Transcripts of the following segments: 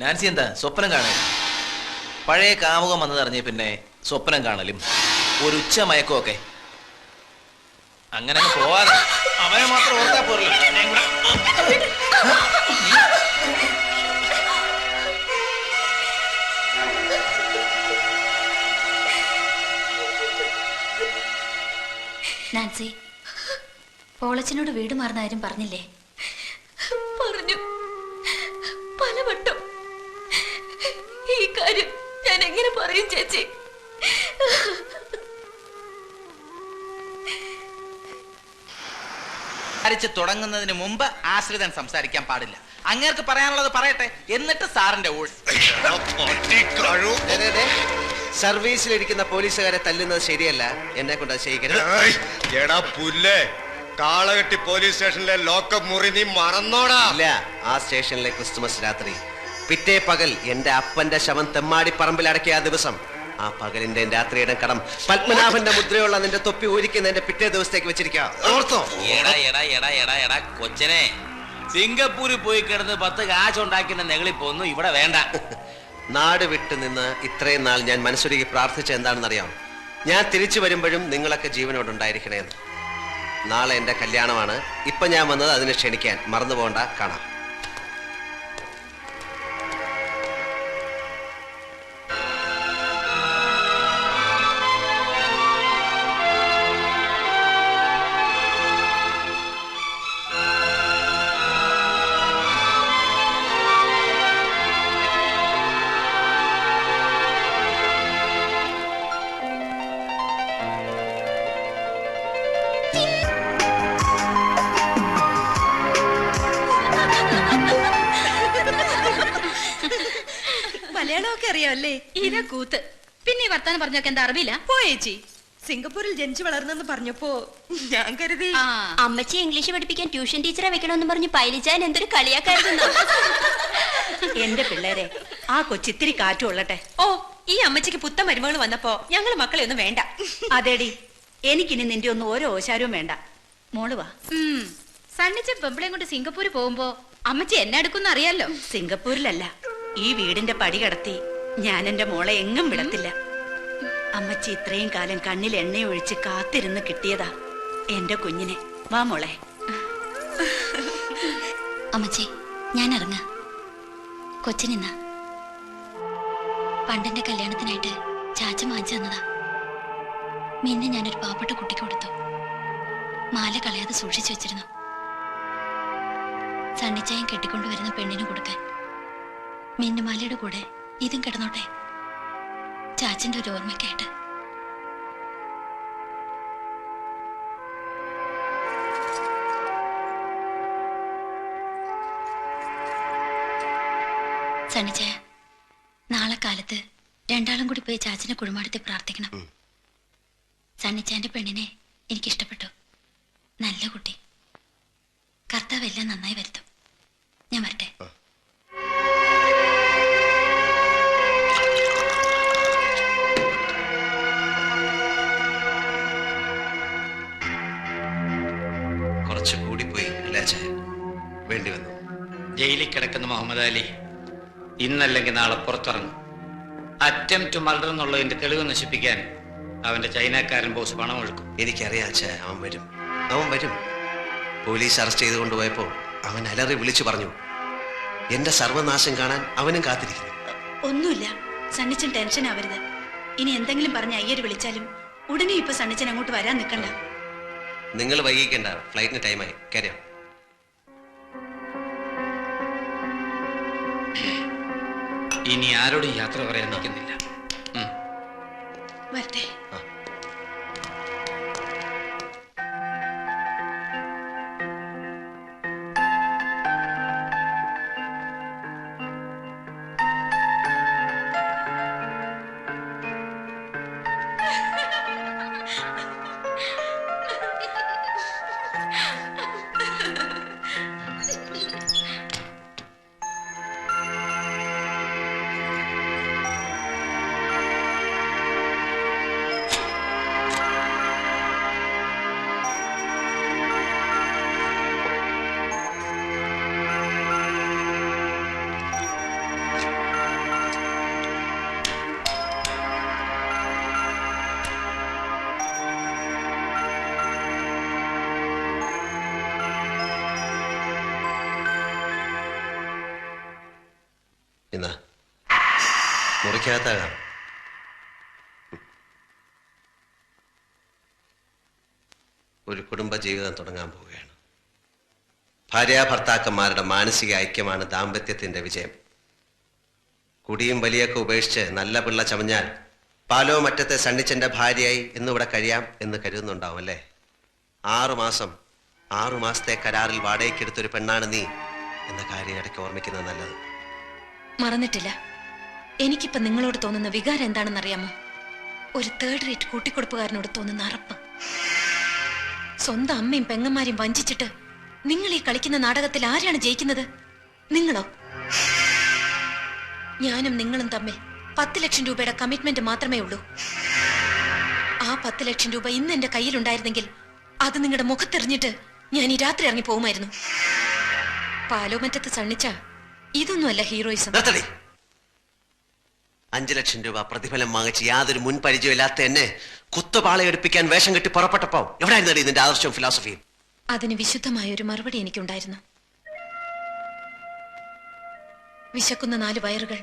Nancy എന്താ? സ്വപ്നം കാണാൻ പഴയ കാമുകം വന്നതറിഞ്ഞ പിന്നെ സ്വപ്നം കാണലും. ഒരു ഉച്ച മയക്കമൊക്കെ. അങ്ങനെ അങ്ങ് പോവാതെ. അവനെ മാത്രം ഓർത്താ പോരല്ലോ. നാൻസി വീട് മാറുന്ന കാര്യം പറഞ്ഞില്ലേ? എങ്ങനെ പറയും ചേച്ചി? സംസാരിച്ച് തുടങ്ങുന്നതിന് മുമ്പ് ആശ്രിതൻ സംസാരിക്കാൻ പാടില്ല. അങ്ങേർക്ക് പറയാനുള്ളത് പറയട്ടെ എന്നിട്ട് സാറിന്റെ. സർവീസിലിരിക്കുന്ന പോലീസുകാരെ തല്ലുന്നത് ശരിയല്ല. എന്നെ കൊണ്ട് ചെയ്യിക്കരുത്. പുല്ലേ. കാളകെട്ടി പോലീസ് സ്റ്റേഷനിലെ ലോക്കപ്പ് മുറി നീ മറന്നോടാ. ഇല്ല ആ സ്റ്റേഷനിലെ ക്രിസ്തുമസ് രാത്രി പിറ്റേ പകൽ എന്റെ അപ്പന്റെ ശവം തെമ്മാടി പറമ്പിൽ അടക്കിയ ആ ദിവസം ആ പകലിന്റെ രാത്രിയുടെ കടം പത്മനാഭന്റെ മുദ്രയുള്ള നിന്റെ തൊപ്പി ഊരിക്കുന്ന എന്റെ പിറ്റേ ദിവസത്തേക്ക് വെച്ചിരിക്കാം. ഓർത്തോ? എടാ എടാ എടാ എടാ എടാ കൊച്ചനെ. സിംഗപ്പൂരിൽ പോയി കിടന്ന് പത്ത് കാശുണ്ടാക്കുന്ന നെകളിപ്പൊന്നും ഇവിടെ വേണ്ട. നാട് വിട്ടു നിന്ന് ഇത്രയും നാൾ ഞാൻ മനസ്സൊരുക്കി പ്രാർത്ഥിച്ച എന്താണെന്നറിയാം ഞാൻ തിരിച്ചു വരുമ്പോഴും നിങ്ങളൊക്കെ ജീവനോടുണ്ടായിരിക്കണേന്ന് നാളെ എന്റെ കല്യാണമാണ്. ഇപ്പൊ ഞാൻ വന്നത് അതിനെ ക്ഷണിക്കാൻ. മറന്നു പോകണ്ട കാണാം. മലയാളമൊക്കെ അറിയാമല്ലേ ഇത് കൂത്ത്. പിന്നെ ഈ വർത്താനം പറഞ്ഞൊക്കെ എന്താ അറിവില്ല? പോയേച്ചി സിംഗപ്പൂരിൽ ജനിച്ചു വളർന്നെന്ന് പറഞ്ഞപ്പോ ഞാൻ കരുതി. അമ്മച്ചി ഇംഗ്ലീഷ് പഠിപ്പിക്കാൻ ട്യൂഷൻ ടീച്ചറെ വെക്കണമെന്ന് പറഞ്ഞ് പൈലിച്ചാൻ എന്തൊരു കളിയാക്കായിരുന്നു. എന്റെ പിള്ളേരെ ആ കൊച്ചിത്തിരി കാറ്റു കൊള്ളട്ടെ ഓ ഈ അമ്മച്ചിക്ക് പുത്തൻ മരുമകൾ വന്നപ്പോ ഞങ്ങൾ മക്കളെ ഒന്നും വേണ്ട. അതേടി എനിക്കിനി നിന്റെ ഒന്നും ഓരോ ഓശാരവും വേണ്ട. മോൾ വാ. സണ്ണിച്ച പെമ്പിളയും കൊണ്ട് സിംഗപ്പൂർ പോകുമ്പോ അമ്മച്ചി എന്നെ എടുക്കുന്ന അറിയാലോ? സിംഗപ്പൂരിലല്ല. ഈ വീടിന്റെ പടി കടത്തി ഞാൻ എന്റെ മോളെ എങ്ങും വിടത്തില്ല. അമ്മച്ചി ഇത്രയും കാലം കണ്ണിൽ എണ്ണയൊഴിച്ച് കാത്തിരുന്ന് കിട്ടിയതാ എന്റെ കുഞ്ഞിനെ. വാ മോളെ. അമ്മച്ചി ഞാൻ ഇറങ്ങ. കൊച്ചിനിന്ന പണ്ടെന്റെ കല്യാണത്തിനായിട്ട് ചാച്ച വാങ്ങിച്ചു തന്നതാ. മിന്നെ ഞാനൊരു പാവപ്പെട്ട കുട്ടിക്ക് കൊടുത്തു. മാല കളയാതെ സൂക്ഷിച്ചു വെച്ചിരുന്നു. സണ്ണിച്ചായം കെട്ടിക്കൊണ്ടുവരുന്ന പെണ്ണിന് കൊടുക്കാൻ മിന്നുമാലയുടെ കൂടെ ഇതും കിടന്നോട്ടെ. ചാച്ചന്റെ ഒരു ഓർമ്മയ്ക്കായിട്ട്. സണ്ണിച്ചായ നാളെ കാലത്ത് രണ്ടാളും കൂടി പോയി ചാച്ചനെ കുഴിമാടത്തിൽ പ്രാർത്ഥിക്കണം. സണ്ണിച്ചാന്റെ പെണ്ണിനെ എനിക്കിഷ്ടപ്പെട്ടു. നല്ല കുട്ടി. കർത്താവ് എല്ലാം നന്നായി വരുത്തും. ഞാൻ വരട്ടെ. കിടക്കുന്ന മുഹമ്മദ് അലി. ഇന്നല്ലെങ്കിൽ നാളെ പുറത്തിറങ്ങും. അറ്റംപ്റ്റ് മർഡർ എന്നുള്ളതിന്റെ തെളിവ് നശിപ്പിക്കാൻ അവന്റെ ചൈനക്കാരൻ ബോസ് പണം ഒഴുക്കും. എനിക്കറിയാം അച്ഛ അവൻ വരും. അവൻ വരും. പോലീസ് അറസ്റ്റ് ചെയ്ത് കൊണ്ടുപോയപ്പോ അവൻ അലറി വിളിച്ചു പറഞ്ഞു എന്റെ സർവനാശം കാണാൻ അവനും കാത്തിരിക്കുന്നു. ഒന്നുമില്ല. സണ്ണിച്ചൻ ടെൻഷൻ ആവരുത്. ഇനി എന്തെങ്കിലും പറഞ്ഞ് അയ്യര് വിളിച്ചാലും ഉടനെ ഇപ്പൊ സണ്ണിച്ചൻ അങ്ങോട്ട് വരാൻ നിൽക്കണ്ട നിങ്ങൾ വൈകിക്കണ്ട. ഫ്ലൈറ്റിന് ടൈമായി കയറിയോ ഇനി ആരോടും യാത്ര പറയാൻ നിൽക്കുന്നില്ല. വരട്ടെ. വരട്ടെ ഇന്ന്. മുറിക്കകത്താകാം. ഒരു കുടുംബ ജീവിതം തുടങ്ങാൻ പോവുകയാണ്. ഭാര്യ ഭർത്താക്കന്മാരുടെ മാനസിക ഐക്യമാണ് ദാമ്പത്യത്തിന്റെ വിജയം. കുടിയും വലിയൊക്കെ ഉപേക്ഷിച്ച് നല്ല പിള്ള ചമഞ്ഞാൽ പാലോ മറ്റത്തെ സണ്ണിച്ചന്റെ ഭാര്യയായി ഇന്നിവിടെ കഴിയാം എന്ന് കരുതുന്നുണ്ടാവും അല്ലേ? ആറുമാസം ആറുമാസത്തെ ആറു മാസത്തെ കരാറിൽ വാടകയ്ക്കെടുത്തൊരു പെണ്ണാണ് നീ എന്ന കാര്യം ഇടയ്ക്ക് ഓർമ്മിക്കുന്നത് നല്ലത്. മറന്നിട്ടില്ല. എനിക്കിപ്പോ നിങ്ങളോട് തോന്നുന്ന വികാരം എന്താണെന്നറിയാമോ? ഒരു തേർഡ് റേറ്റ് കൂട്ടിക്കൊടുപ്പുകാരനോട് തോന്നുന്ന അറപ്പ്. സ്വന്തം അമ്മയും പെങ്ങന്മാരെയും വഞ്ചിച്ചിട്ട് നിങ്ങൾ ഈ കളിക്കുന്ന നാടകത്തിൽ ആരാണ് ജയിക്കുന്നത്? നിങ്ങളോ? ഞാനും നിങ്ങളും തമ്മിൽ പത്ത് ലക്ഷം രൂപയുടെ കമ്മിറ്റ്മെന്റ് മാത്രമേ ഉള്ളൂ. ആ പത്ത് ലക്ഷം രൂപ ഇന്ന് എന്റെ കയ്യിലുണ്ടായിരുന്നെങ്കിൽ അത് നിങ്ങളുടെ മുഖത്തെറിഞ്ഞിട്ട് ഞാൻ ഈ രാത്രി ഇറങ്ങി പോകുമായിരുന്നു. പാലോമറ്റത്ത് സണ്ണിച്ച ഇതൊന്നുമല്ല ഹീറോയിസം. നിർത്തടി. അഞ്ചു ലക്ഷം രൂപ പ്രതിഫലം വാങ്ങിച്ച് യാതൊരു മുൻ പരിചയമില്ലാത്ത എന്നെ കുത്തുപാളയെടുപ്പിക്കാൻ വേഷം കെട്ടി പുറപ്പെട്ടപ്പോ എവിടെയായിരുന്നു ഇതിന്റെ ആദർശവും ഫിലോസഫിയും അതിന് വിശുദ്ധമായ ഒരു മറുപടി എനിക്കുണ്ടായിരുന്നു. വിശക്കുന്ന നാല് വയറുകൾ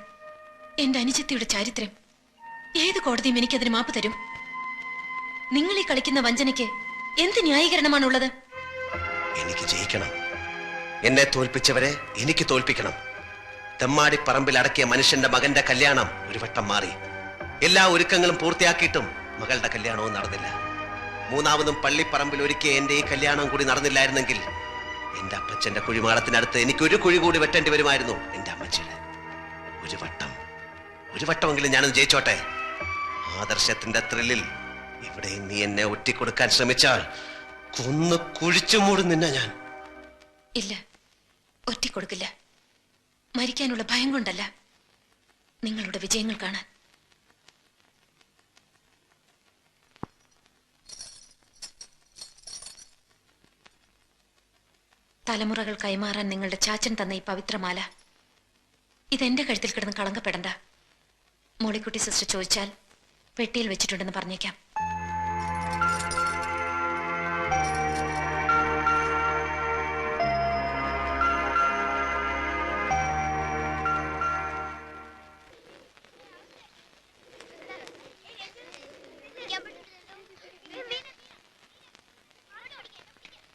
എന്റെ അനുജത്തിയുടെ ചാരിത്രം. ഏത് കോടതിയും എനിക്കതിന് മാപ്പ് തരും? നിങ്ങൾ ഈ കളിക്കുന്ന വഞ്ചനയ്ക്ക് എന്ത് ന്യായീകരണമാണുള്ളത്? എനിക്ക് ജയിക്കണം. എന്നെ തോൽപ്പിച്ചവരെ എനിക്ക് തോൽപ്പിക്കണം. തെമ്മാടി പറമ്പിൽ അടക്കിയ മനുഷ്യന്റെ മകന്റെ കല്യാണം ഒരു വട്ടം മാറി. എല്ലാ ഒരുക്കങ്ങളും പൂർത്തിയാക്കിയിട്ടും മകളുടെ കല്യാണവും നടന്നില്ല. മൂന്നാമതും പള്ളിപ്പറമ്പിൽ ഒരുക്കിയ എന്റെ ഈ കല്യാണം കൂടി നടന്നില്ലായിരുന്നെങ്കിൽ എന്റെ അപ്പച്ചന്റെ കുഴിമാടത്തിനടുത്ത് എനിക്ക് ഒരു കുഴി കൂടി വെട്ടേണ്ടി വരുമായിരുന്നു എന്റെ അമ്മച്ചിയുടെ. ഒരു വട്ടം. ഒരു വട്ടമെങ്കിലും ഞാനത് ജയിച്ചോട്ടെ? ആദർശത്തിന്റെ ത്രില്ലിൽ ഇവിടെ നീ എന്നെ ഒറ്റിക്കൊടുക്കാൻ ശ്രമിച്ചാൽ കൊന്ന് കുഴിച്ചു മൂടും നിന്നെ ഞാൻ. ഇല്ല. ഒറ്റിക്കൊടുക്കില്ല. മരിക്കാനുള്ള ഭയം കൊണ്ടല്ല നിങ്ങളുടെ വിജയങ്ങൾ കാണാൻ. തലമുറകൾ കൈമാറാൻ നിങ്ങളുടെ ചാച്ചൻ തന്ന ഈ പവിത്രമാല. ഇതെന്റെ കഴുത്തിൽ കിടന്ന് കളങ്കപ്പെടണ്ട. മോളിക്കുട്ടി സിസ്റ്റർ ചോദിച്ചാൽ പെട്ടിയിൽ വെച്ചിട്ടുണ്ടെന്ന് പറഞ്ഞേക്കാം.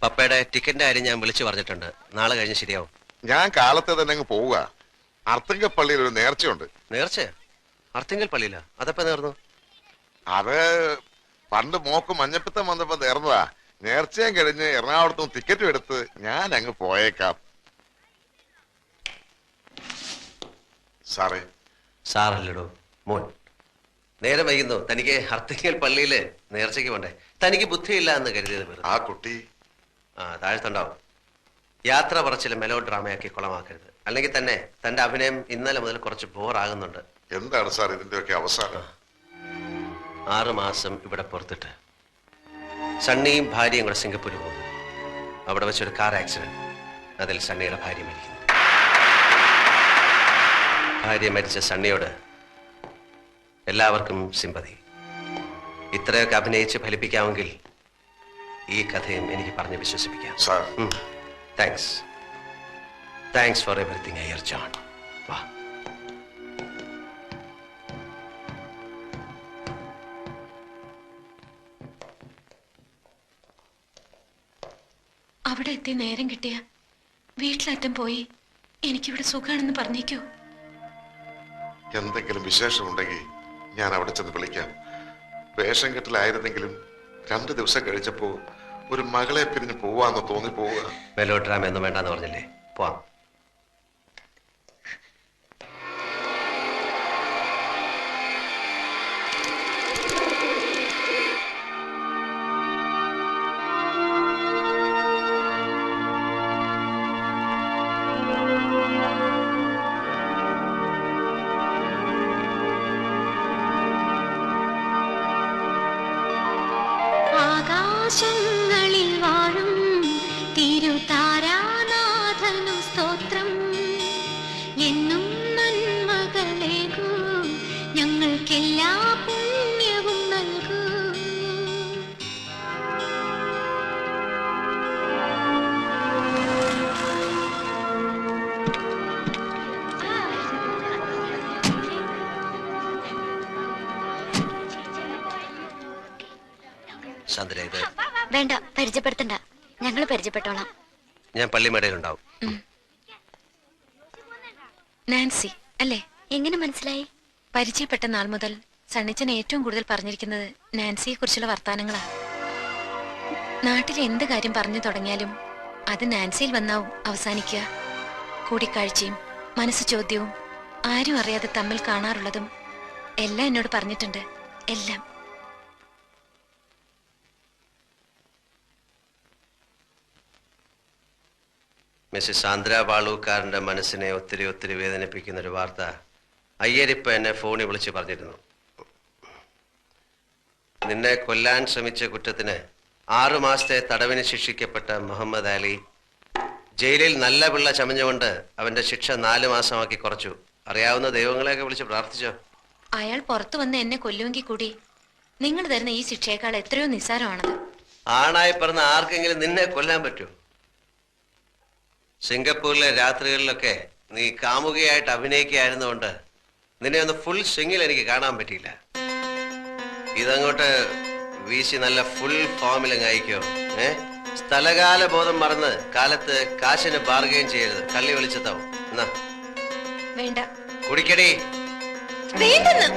പപ്പയുടെ ടിക്കറ്റിന്റെ കാര്യം ഞാൻ വിളിച്ചു പറഞ്ഞിട്ടുണ്ട്. നാളെ കഴിഞ്ഞ് ശരിയാവും. ഞാൻ കാലത്തെ തന്നെ അങ്ങ് പോവുക. അർത്തിങ്കൽ പള്ളിയിൽ ഒരു നേർച്ചയുണ്ട്. നേർച്ച? അർത്തിങ്കൽ പള്ളിയിലാ? അതപ്പോ നേർന്നു? അത് പണ്ട് മോക്ക് മഞ്ഞപ്പിത്തം വന്നപ്പോ നേർന്നതാ. നേർച്ചയും കഴിഞ്ഞ് എറണാകുളത്തും ടിക്കറ്റും എടുത്ത് ഞാൻ അങ്ങ് പോയേക്കാം. സാറേ. സാറല്ലടോ മോൻ. നേരെ വൈകുന്നു. തനിക്ക് അർത്തിങ്കൽ പള്ളിയിൽ നേർച്ചയ്ക്ക് പോണ്ടേ? തനിക്ക് ബുദ്ധിയില്ല എന്ന് കരുതിയത് ആ കുട്ടി ആ താഴ്ത്തുണ്ടാവും. യാത്ര പറച്ചിൽ മെലോ ഡ്രാമയാക്കി കുളമാക്കരുത്. അല്ലെങ്കിൽ തന്നെ തന്റെ അഭിനയം ഇന്നലെ മുതൽ കുറച്ച് ബോറാകുന്നുണ്ട്. എന്താണ് സാർ ഇതിന്റെയൊക്കെ അവസാനം? ആറു മാസം ഇവിടെ പുറത്തിട്ട്. സണ്ണിയും ഭാര്യയും കൂടെ സിംഗപ്പൂരിൽ പോകുന്നു. അവിടെ വെച്ചൊരു കാർ ആക്സിഡന്റ് അതിൽ സണ്ണിയുടെ ഭാര്യ മരിക്കുന്നു. ഭാര്യ മരിച്ച സണ്ണിയോട് എല്ലാവർക്കും സിമ്പതി ഇത്രയൊക്കെ അഭിനയിച്ച് ഫലിപ്പിക്കാമെങ്കിൽ ഈ കഥയും എനിക്ക് പറഞ്ഞ് വിശ്വസിപ്പിക്കാം. Sir. Thanks thanks for everything I John വാ. അവിടെ എത്തി നേരം കിട്ടിയ. വീട്ടിലറ്റം പോയി. എനിക്കിവിടെ സുഖാണെന്ന് പറഞ്ഞേക്കോ. എന്തെങ്കിലും വിശേഷമുണ്ടെങ്കിൽ ഞാൻ അവിടെ ചെന്ന് വിളിക്കാം. വേഷം കെട്ടിലായിരുന്നെങ്കിലും രണ്ടു ദിവസം കഴിച്ചപ്പോ ഒരു മകളെ പിരിഞ്ഞ് പോവാന്ന് തോന്നി പോവുക. മെലോ ഡ്രാമ ഒന്നും വേണ്ടെന്ന് പറഞ്ഞില്ലേ? പോവാം. ആകാശങ്ങളിൽ സാന്ദ്ര ഇത്. വേണ്ട പരിചയപ്പെടുത്തണ്ട. ഞങ്ങൾ പരിചയപ്പെട്ടോളാം. ഞാൻ പള്ളിമേടയിലുണ്ടാവും നാൻസി അല്ലേ? എങ്ങനെ മനസ്സിലായി? പരിചയപ്പെട്ട നാൾ മുതൽ സണ്ണിച്ചൻ ഏറ്റവും കൂടുതൽ പറഞ്ഞിരിക്കുന്നത് നാൻസിയെ കുറിച്ചുള്ള വർത്താനങ്ങളാ. നാട്ടിൽ എന്ത് കാര്യം പറഞ്ഞു തുടങ്ങിയാലും അത് നാൻസിയിൽ വന്നാവും അവസാനിക്കുക. കൂടിക്കാഴ്ചയും മനസ്സ് ചോദ്യവും ആരും അറിയാതെ തമ്മിൽ കാണാറുള്ളതും എല്ലാം എന്നോട് പറഞ്ഞിട്ടുണ്ട്. എല്ലാം. മിസ്സിസ് സാന്ദ്ര വാളൂക്കാരന്റെ മനസ്സിനെ ഒത്തിരി ഒത്തിരി വേദനിപ്പിക്കുന്ന ഒരു വാർത്ത അയ്യരിപ്പ എന്നെ ഫോണിൽ വിളിച്ച് പറഞ്ഞിരുന്നു. നിന്നെ കൊല്ലാൻ ശ്രമിച്ച കുറ്റത്തിന് ആറു മാസത്തെ തടവിന് ശിക്ഷിക്കപ്പെട്ട മുഹമ്മദ് അലി ജയിലിൽ നല്ല പിള്ള ചമഞ്ഞുകൊണ്ട് അവന്റെ ശിക്ഷ നാല് മാസമാക്കി കുറച്ചു. അറിയാവുന്ന ദൈവങ്ങളെയൊക്കെ വിളിച്ച് പ്രാർത്ഥിച്ചോ? അയാൾ പുറത്തു വന്ന് എന്നെ കൊല്ലുമെങ്കിൽ കൂടി നിങ്ങൾ തരുന്ന ഈ ശിക്ഷയേക്കാൾ എത്രയോ നിസ്സാരമാണത്. ആണായി പറഞ്ഞ ആർക്കെങ്കിലും നിന്നെ കൊല്ലാൻ പറ്റൂ? സിംഗപ്പൂരിലെ രാത്രികളിലൊക്കെ നീ കാമുകയായിട്ട് അഭിനയിക്കുകയായിരുന്നുകൊണ്ട് നിന്നെ ഒന്ന് ഫുൾ സ്വിങ്ങിൽ എനിക്ക് കാണാൻ പറ്റിയില്ല. ഇതങ്ങോട്ട് വീശി നല്ല ഫുൾ ഫോമിലങ്ങ് അയക്കോ ഏ? സ്ഥലകാല ബോധം മറന്ന് കാലത്ത് കാശിന് ബാർഗെയിൻ ചെയ്യരുത്. കള്ളി വിളിച്ചെത്താവും എന്നാ? വേണ്ട. കുടിക്കടി. വേണ്ടെന്ന്.